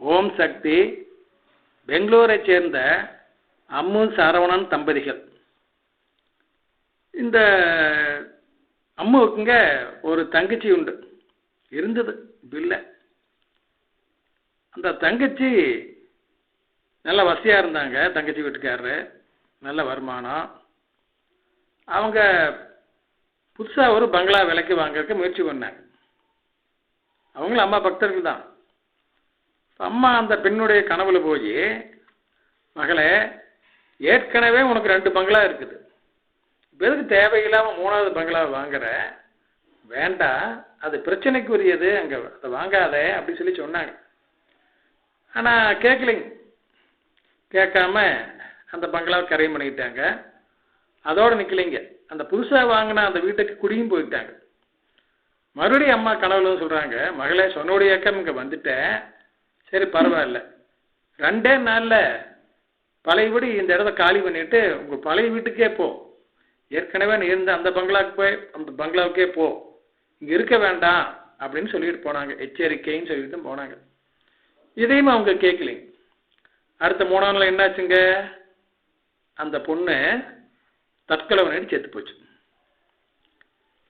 ஓம் சக்தி பெங்களூரை சேர்ந்த அம்மு சரவணன் தம்பதிகள். இந்த அம்முவுக்குங்க ஒரு தங்கச்சி உண்டு. இருந்தது இல்லை. அந்த தங்கச்சி நல்ல வசதியாக இருந்தாங்க தங்கச்சி வீட்டுக்காரரு. நல்ல வருமானம். அவங்க புதுசாக ஒரு பங்களா விலைக்கு வாங்கறதுக்கு முயற்சி பண்ணாங்க. அவங்களும் அம்மா பக்தர்கள் தான். அம்மா அந்த பெண்ணுடைய கனவுல போய் மகளே ஏற்கனவே உனக்கு ரெண்டு பங்களா இருக்குது. இப்போ எதுக்கு தேவையில்லாமல் மூணாவது பங்களா வாங்குற. வேண்டாம் அது பிரச்சனைக்குரியது. அங்கே அதை வாங்காத அப்படி சொல்லி சொன்னாங்க. ஆனால் கேட்கலைங்க கேட்காம அந்த பங்களாவை கரையும் பண்ணிக்கிட்டாங்க. அதோடு நிற்கலைங்க அந்த புதுசாக வாங்கின அந்த வீட்டுக்கு குடியும் போயிட்டாங்க. மறுபடியும் அம்மா கனவுல சொல்கிறாங்க மகளே சொன்னோடைய ஏக்கம் இங்கே வந்துட்டேன். சரி பரவாயில்ல. ரெண்டே நாளில் பழையபடி இந்த இடத்த காலி பண்ணிட்டு உங்கள் பழைய வீட்டுக்கே போ. ஏற்கனவே நீ இருந்த அந்த பங்களாவுக்கு போய் அந்த பங்களாவுக்கே போ. இங்கே இருக்க வேண்டாம் அப்படின்னு சொல்லிட்டு போனாங்க. எச்சரிக்கைன்னு சொல்லிட்டு போனாங்க. இதையும் அவங்க கேட்கலைங்க அடுத்த மூணாம் நாள் என்னாச்சுங்க? அந்த பொண்ணு தற்கொலை பண்ணிட்டு செத்து போச்சு.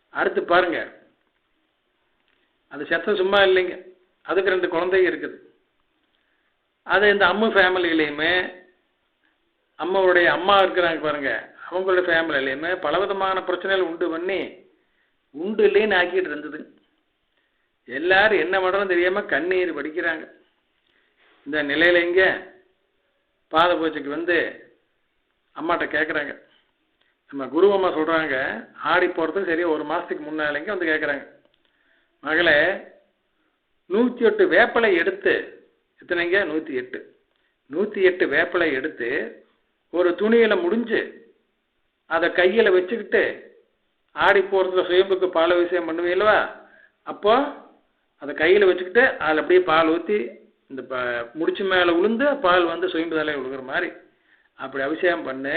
அடுத்து பாருங்க. அது செத்தம் சும்மா இல்லைங்க. அதுக்கு ரெண்டு குழந்தைங்க இருக்குது. அது இந்த அம்மு ஃபேமிலியிலையுமே அம்மாவுடைய அம்மா இருக்கிறாங்க பாருங்க அவங்களுடைய ஃபேமிலியிலையுமே பலவிதமான பிரச்சனைகள் உண்டு பண்ணி உண்டு இல்லைன்னு ஆக்கிட்டு இருந்தது. எல்லாரும் என்ன பண்ணுறதுன்னு தெரியாம கண்ணீர் வடிக்கிறாங்க. இந்த நிலையில இங்க பாத பூஜைக்கு வந்து அம்மாட்ட கேட்குறாங்க நம்ம குரு அம்மா சொல்கிறாங்க ஆடி போகிறதும் சரியாக ஒரு மாதத்துக்கு முன்னாலேங்க வந்து கேட்குறாங்க மகளே நூற்றி எட்டு வேப்பிலை எடுத்து எத்தனைங்க? நூற்றி எட்டு. நூற்றி எட்டு வேப்பிலை எடுத்து ஒரு துணியில் முடிஞ்சு அதை கையில் வச்சுக்கிட்டு ஆடி போகிறதுக்கு சுயம்புக்கு பால் விஷயம் பண்ணுவீங்களா அப்போ அதை கையில் வச்சுக்கிட்டு அதில் அப்படியே பால் ஊற்றி இந்த ப முடிச்சு மேலே உளுந்து பால் வந்து சுயம்பு தலையில் விழுகிற மாதிரி அப்படி அபிஷேகம் பண்ணு.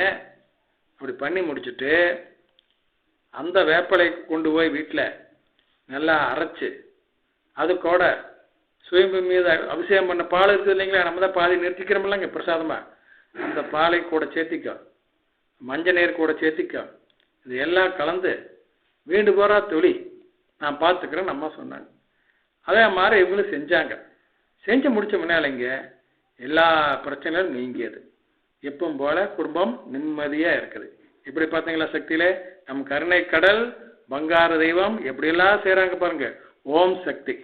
அப்படி பண்ணி முடிச்சுட்டு அந்த வேப்பலை கொண்டு போய் வீட்டில் நல்லா அரைச்சி அது கூட சுயம்பு மீது அபிஷேகம் பண்ண பால் இருக்குது இல்லைங்களா? நம்ம தான் பாதி நிறுத்திக்கிறோம்லங்க பிரசாதமாக அந்த பாலை கூட சேர்த்திக்கோ. மஞ்சள் நீர் கூட சேர்த்திக்கோ. இது எல்லாம் கலந்து வீண்டு போகிறா தொழி நான் பார்த்துக்கிறேன் அம்மா சொன்னாங்க. அதே மாதிரி இவங்களும் செஞ்சாங்க. செஞ்சு முடிச்ச முன்னாலைங்க எல்லா பிரச்சனையும் நீங்கியது. எப்பவும் போல குடும்பம் நிம்மதியாக இருக்குது. இப்படி பார்த்தீங்களா சக்தியிலே? நம் கருணை கடல் பங்கார தெய்வம் எப்படியெல்லாம் செய்கிறாங்க பாருங்க. ஓம் சக்தி.